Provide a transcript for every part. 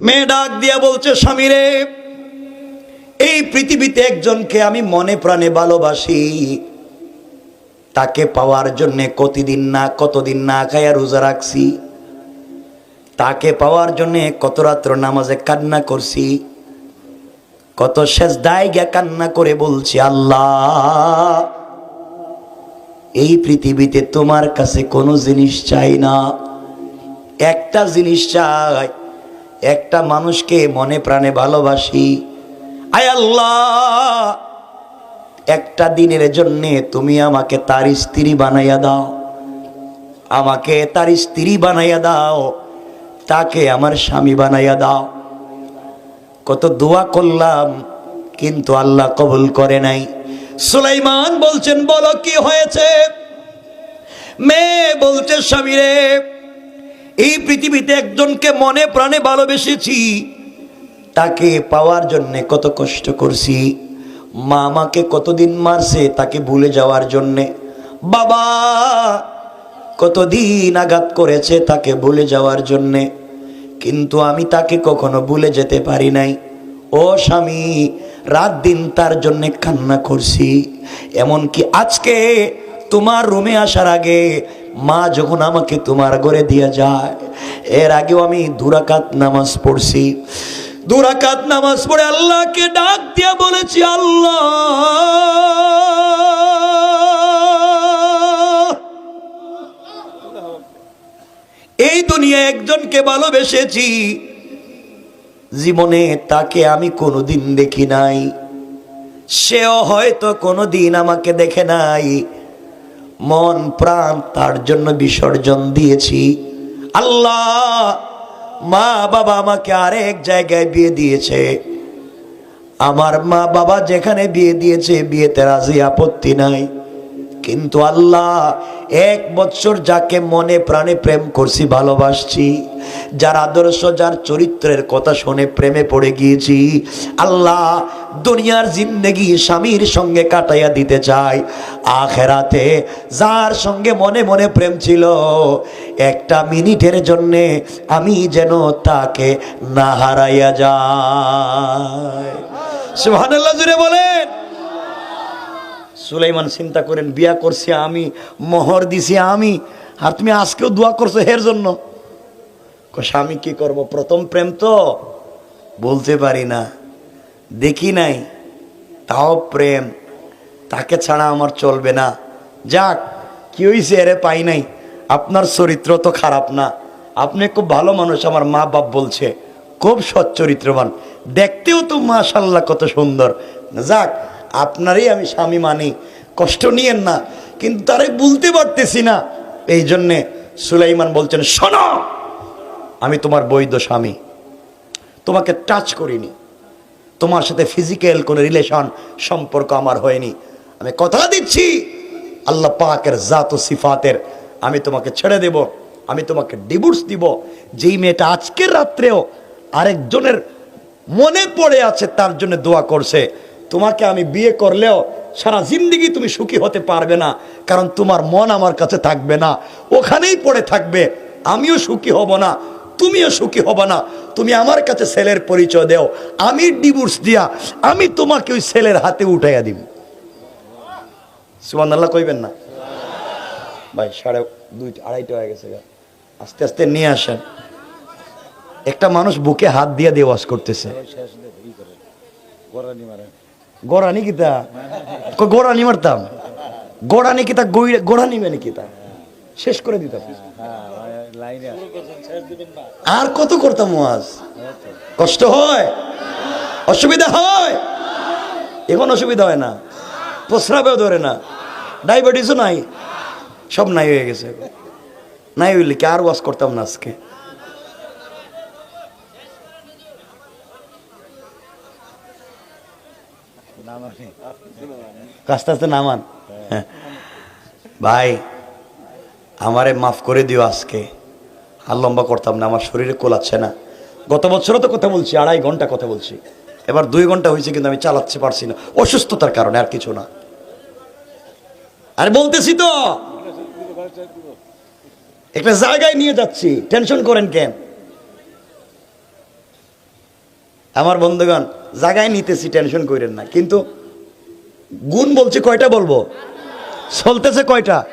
মেয়ে ডাক দিয়া বলছে স্বামীরে এই পৃথিবীতে একজনকে আমি মনে প্রাণে ভালোবাসি। তাকে পাওয়ার জন্যে কতদিন না কতদিন না খাইয়া রোজা রাখছি। তাকে পাওয়ার জন্যে কত রাত্র নামাজে কান্না করছি। কত শেষ দায় গিয়া কান্না করে বলছি, আল্লাহ, এই পৃথিবীতে তোমার কাছে কোনো জিনিস চাই না। একটা জিনিস চাই একটা মানুষকে মনে প্রাণে ভালোবাসি। আয় আল্লাহ, একটা দিনের জন্যে তুমি আমাকে তার স্ত্রী বানাইয়া দাও। আমাকে তার স্ত্রী বানাইয়া দাও, তাকে আমার স্বামী বানাইয়া দাও। কত দোয়া করলাম, কিন্তু আল্লাহ কবুল করে নাই। সুলাইমান বলছেন, বলো কি হয়েছে? মেয়ে বলছে, স্বামী স্বামীরে এই পৃথিবীতে একজনকে মনে প্রাণে ভালোবেসেছি, তাকে পাওয়ার জন্য কত কষ্ট করছি। মা আমাকে কতদিন মারছে তাকে ভুলে যাওয়ার জন্যে। বাবা কতদিন আঘাত করেছে তাকে ভুলে যাওয়ার জন্যে। কিন্তু আমি তাকে কখনো ভুলে যেতে পারি নাই। ও স্বামী, রাত দিন তার জন্যে কান্না করছি। এমনকি আজকে তোমার রুমে আসার আগে মা যখন আমাকে তোমার ঘরে দিয়ে যায়, এর আগেও আমি দুরাকাত নামাজ পড়ছি। দুরাকাত নামাজ পড়ে আল্লাহকে ডাক দিয়া বলেছি, আল্লাহ, এই দুনিয়া একজনকে ভালোবেসেছি। জীবনে তাকে আমি কোনোদিন দেখি নাই। সেও হয়তো কোনোদিন আমাকে দেখে নাই। মন, প্রাণ তার জন্য বিসর্জন দিয়েছি। আল্লাহ, মা বাবা আমাকে আরেক জায়গায় বিয়ে দিয়েছে। আমার মা বাবা যেখানে বিয়ে দিয়েছে, বিয়েতে রাজি আপত্তি নাই। কিন্তু আল্লাহ, এক বছর যাকে মনে প্রাণে প্রেম করছি, ভালোবাসছি, যার আদর্শ, যার চরিত্রের কথা শুনে প্রেমে পড়ে গিয়েছি, আল্লাহ দুনিয়ার জিন্দগি স্বামীর সঙ্গে কাটাইয়া দিতে চাই। আখেরাতে যার সঙ্গে মনে মনে প্রেম ছিল, একটা মিনিটের জন্যে আমি যেন তাকে না হারাইয়া যায় সুবহানাল্লাহ জুড়ে বলেন। সুলাইমান চিন্তা করেন, বিয়া করছি আমি, মোহর দিছি আমি, আর তুমি আজকেও দোয়া করছ হের জন্য। স্বামী, কি করব? প্রথম প্রেম তো বলতে পারি না, দেখি নাই, তাও প্রেম, তাকে ছাড়া আমার চলবে না। যাক, কি হয়েছে এরে পাই নাই, আপনার চরিত্র তো খারাপ না, আপনি খুব ভালো মানুষ, আমার মা বাপ বলছে, খুব সচ্চরিত্রবান দেখতেও তো মাশাল্লাহ কত সুন্দর। যাক আপনারই আমি স্বামী মানি। কষ্ট নিয়েন না। কিন্তু তারে বলতে পারতেছি না। এই জন্যে সুলাইমান বলছেন, শোনো, আমি তোমার বৈধ স্বামী। তোমাকে টাচ করিনি। তোমার সাথে ফিজিক্যাল কোনো রিলেশন সম্পর্ক আমার হয়নি। আমি কথা দিচ্ছি, আল্লাহ পাকের জাত সিফাতের। আমি তোমাকে ছেড়ে দেব। আমি তোমাকে ডিভোর্স দিব। যেই মেয়েটা আজকের রাত্রেও আরেকজনের মনে পড়ে আছে, তার জন্য দোয়া করছে। তোমাকে আমি বিয়ে করলেও সারা জিন্দগি তুমি সুখী হতে পারবে না, কারণ তোমার মন আমার কাছে থাকবে না, ওখানেই পড়ে থাকবে। আমিও সুখী হব না, তুমিও সুখী হব না। তুমি আমার কাছে ছেলের পরিচয় দেও, আমি ডিভোর্স দিয়া আমি তোমাকে ওই ছেলের হাতে উঠাইয়া দিব। সুমান আল্লাহ কইবেন না? ভাই, সাড়ে দুই, আড়াইটা হয়ে গেছে আস্তে আস্তে নিয়ে আসেন। একটা মানুষ বুকে হাত দিয়ে দিয়ে ওয়াশ করতেছে। গোড়ানি কিতা? গোড়ানি মারতাম। গোড়ানি কিতা গোড়ানি মানে কিতা? শেষ করে দিতাম। আর কত করতাম ওয়াজ? কষ্ট হয়? অসুবিধা হয়? এখন অসুবিধা হয় না। প্রস্রাবেও ধরে না। ডায়াবেটিসও নাই। সব নাই হয়ে গেছে। নাই হইলে কি আর ওয়াজ করতাম না আজকে? আস্তে আস্তে নামান। ভাই, আমারে মাফ করে দিও আজকে। আর লম্বা করতাম না, আমার শরীরে কোলাচ্ছে না। গত বছরও তো কথা বলছি, আড়াই ঘণ্টা কথা বলছি। এবার দুই ঘণ্টা হয়েছে কিন্তু আমি চালাতে পারছি না। অসুস্থতার কারণে আর কিছু না। আরে বলতেছি তো, একটা জায়গায় নিয়ে যাচ্ছি। টেনশন করেন কেন আমার বন্ধুগণ, জায়গায় নিতেছি, টেনশন করেন না। কিন্তু গুণ বলছে, কয়টা বলব? চলতেছে কয়টা?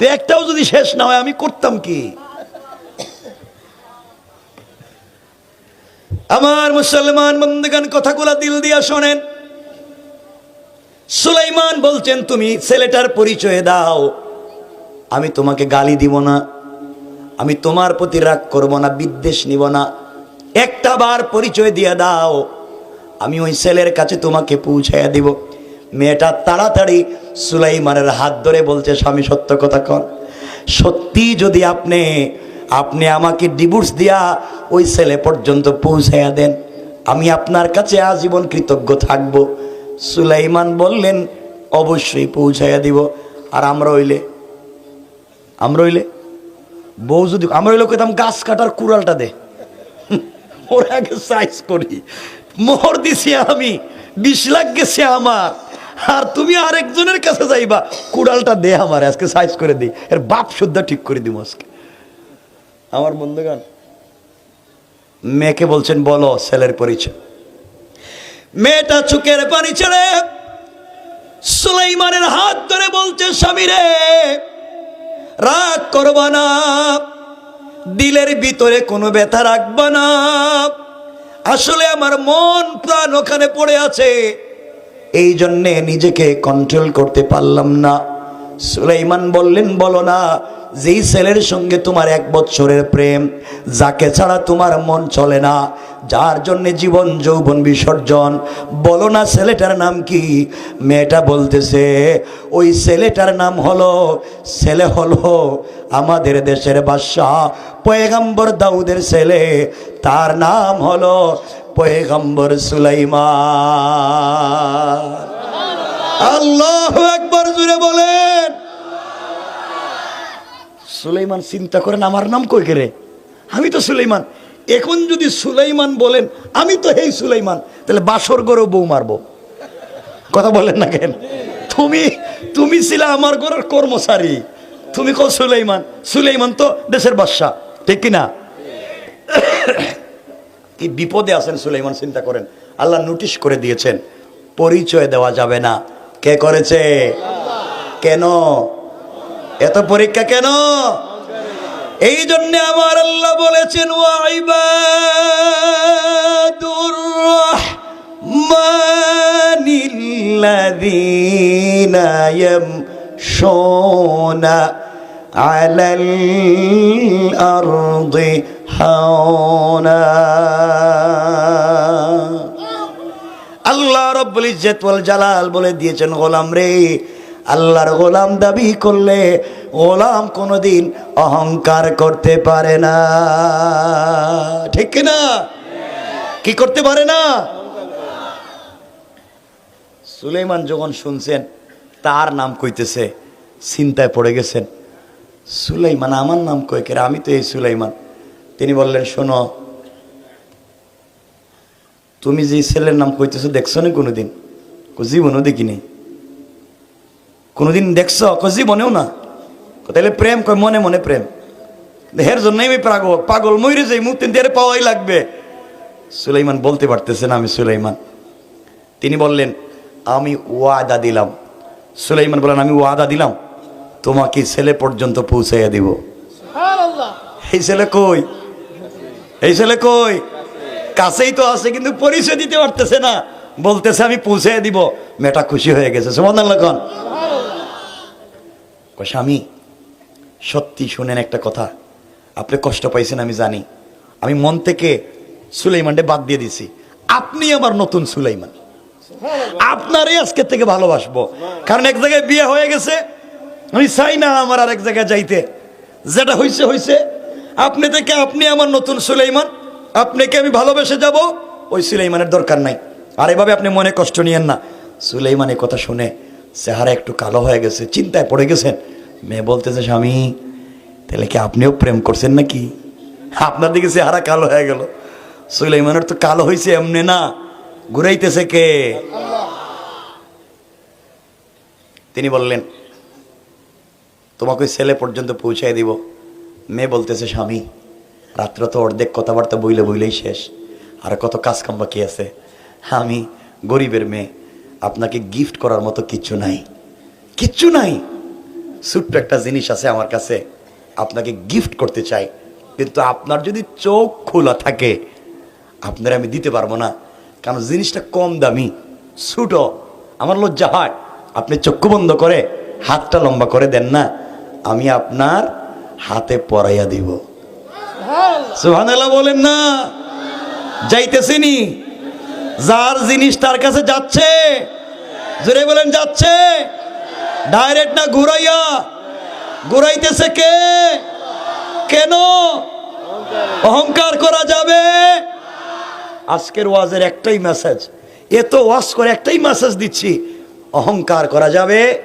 তো একটাও যদি শেষ না হয়, আমি করতাম কি? আমার মুসলমান বন্ধুগণ, কথাগুলো দিল দিয়া শোনেন। সুলাইমান বলছেন, তুমি ছেলেটার পরিচয় দাও। আমি তোমাকে গালি দিব না। আমি তোমার প্রতি রাগ করব না, বিদ্বেষ নিব না। একটা বার পরিচয় দিয়ে দাও। আমি ওই ছেলের কাছে তোমাকে পৌঁছাইয়া দিব। মেয়েটা তাড়াতাড়ি সুলাইমানের হাত ধরে বলছে, স্বামী, সত্য কথা কর সত্যি যদি আপনি আপনি আমাকে ডিভোর্স দিয়া ওই ছেলে পর্যন্ত পৌঁছাইয়া দেন, আমি আপনার কাছে আজীবন কৃতজ্ঞ থাকব। সুলাইমান বললেন, অবশ্যই পৌঁছাইয়া দিব। আর আমরা হইলে আমরা হইলে বউ যদি আমরা হইলে কইতাম, গাছ কাটার কুড়ালটা দে। ওরা আগে সাইজ করি। মোহর দিছি আমি, বিশ লাখ গেছে আমার। আর তুমি আরেকজনের কাছে যাইবা। কুড়ালটা দে আমার, আজকে সাইজ করে দিই। এর বাপ শুদ্ধ ঠিক করে দিব আজকে। আমার বন্ধুগান মেয়েকে বলছেন, বলো, ছেলের পরিচয়। মেয়েটা চুকের পানি ছেড়ে সুলাইমানের হাত ধরে বলছে, স্বামী রে, রাগ করবা না। দিলের ভিতরে কোনো ব্যথা রাখবা না। আসলে আমার মন প্রাণ ওখানে পড়ে আছে। এই জন্যে নিজেকে কন্ট্রোল করতে পারলাম না। সুলাইমান বললেন, বলো না, যেই ছেলের সঙ্গে তোমার এক বছরের প্রেম, যাকে ছাড়া তোমার মন চলে না, যার জন্য জীবন যৌবন বিসর্জন, বলো না ছেলেটার নাম কি? মেয়েটা বলতেছে, ওই ছেলেটার নাম হলো, ছেলে হলো আমাদের দেশের বাদশাহ, পয়গাম্বর দাউদের ছেলে, তার নাম হলো পয়গাম্বর সুলাইমান। আল্লাহ একবার জুড়ে বলেন। সুলাইমান চিন্তা করেন, আমার নাম কই রে? আমি তো সুলাইমান। এখন যদি সুলাইমান বলেন, আমি তো হেই সুলাইমান, তাহলে বাসর গরু বউ মারবো। কথা বলেন না কেন? তুমি তুমি ছিলে আমার ঘরের কর্মচারী। তুমি কো সুলাইমান? সুলাইমান তো দেশের বাদশা ঠিক কিনা? কি বিপদে আছেন সুলাইমান, চিন্তা করেন। আল্লাহ নোটিশ করে দিয়েছেন, পরিচয় দেওয়া যাবে না। কে করেছে? কেন? এত পরীক্ষা কেন? এই জন্য আমার আল্লাহ বলেছেন ওয়াইবাদুর রহমানিল্লাযীনা ইয়ামশুনা আল্লাহ রব্বুল ইজ্জত ওয়াল জালাল বলে দিয়েছেন, গোলাম রে, আল্লাহর গোলাম দাবি করলে গোলাম কোনোদিন অহংকার করতে পারে না। ঠিক না কি করতে পারে না? সুলেইমান যখন শুনছেন, তার নাম কইতেছে, চিন্তায় পড়ে গেছেন। সুলাইমান, আমার নাম কই কেরা আমি তো এই সুলাইমান। তিনি বললেন শোনো তুমি যে ছেলের নাম কইতেছো দেখছ না কোনোদিন? জীবনও দেখিনি। কোনোদিন দেখছ? কো জীবনেও না। তাহলে প্রেম কয় মনে মনে প্রেম। হের জন্যই আমি পাগল পাগল ময়ূরে যাই মুক্তি দিয়ে পাওয়াই লাগবে। সুলাইমান বলতে পারতেছেন আমি সুলাইমান। তিনি বললেন আমি ওয়াদা দিলাম। সুলাইমান বলেন আমি ওয়াদা দিলাম। তোমাকে ছেলে পর্যন্ত পৌঁছাইয়া দিব। এই ছেলে কই? এই ছেলে কই? কাছেই তো আছে, কিন্তু পরিচয় দিতে পারতেছে না। বলতেছে, আমি পৌঁছে দিব। মেয়েটা খুশি হয়ে গেছে। লাগান স্বামী, সত্যি শুনেন একটা কথা। আপনি কষ্ট পাইছেন, আমি জানি। আমি মন থেকে সুলাইমানকে বাদ দিয়ে দিছি। আপনি আমার নতুন সুলাইমান। আপনারই আজকে থেকে ভালোবাসবো। কারণ এক জায়গায় বিয়ে হয়ে গেছে। আমি চাই না আমার আর এক জায়গায় যাইতে। যেটা হইছে হইছে। আপনি থেকে আপনি আমার নতুন সুলাইমান। আপনাকে আমি ভালোবেসে যাব? ওই সুলাইমানের দরকার নাই। আর এভাবে আপনি মনে কষ্ট নিয়েন না। সুলাইমান কথা শুনে চেহারা একটু কালো হয়ে গেছে, চিন্তায় পড়ে গেছেন। মেয়ে বলতেছে, স্বামী, তাহলে কি আপনিও প্রেম করছেন নাকি? আপনার দিকে চেহারা কালো হয়ে গেল। সুলাইমানের তো কালো হয়েছে এমনি না। ঘুরাইতেছে কে? তিনি বললেন, তোমাকে ছেলে পর্যন্ত পৌঁছায় দিব। মেয়ে বলতেছে, স্বামী, রাত্র তো অর্ধেক কথাবার্তা বইলে বইলেই শেষ। আর কত কাজ কাম বাকি আছে। আমি গরিবের মেয়ে, আপনাকে গিফট করার মতো কিচ্ছু নাই। কিচ্ছু নাই। ছোট্ট একটা জিনিস আছে আমার কাছে। আপনাকে গিফট করতে চাই। কিন্তু আপনার যদি চোখ খোলা থাকে, আপনার আমি দিতে পারব না। কারণ জিনিসটা কম দামি, ছোট। আমার লজ্জা হয়। আপনি চক্ষু বন্ধ করে হাতটা লম্বা করে দেন না। আমি আপনার হাতে পরাইয়া দিব। সুহানাল্লাহ বলেন না। যাইতেছিনি। যার জিনিস তার কাছে যাচ্ছে। জোরে বলেন যাচ্ছে। ডাইরেক্ট না ঘুরাইয়া? ঘুরাইতেছে কে? কেন? অহংকার করা যাবে। আজকের ওয়াজের একটাই মেসেজ এত ওয়াজ করে একটাই মেসেজ দিচ্ছি। অহংকার করা যাবে।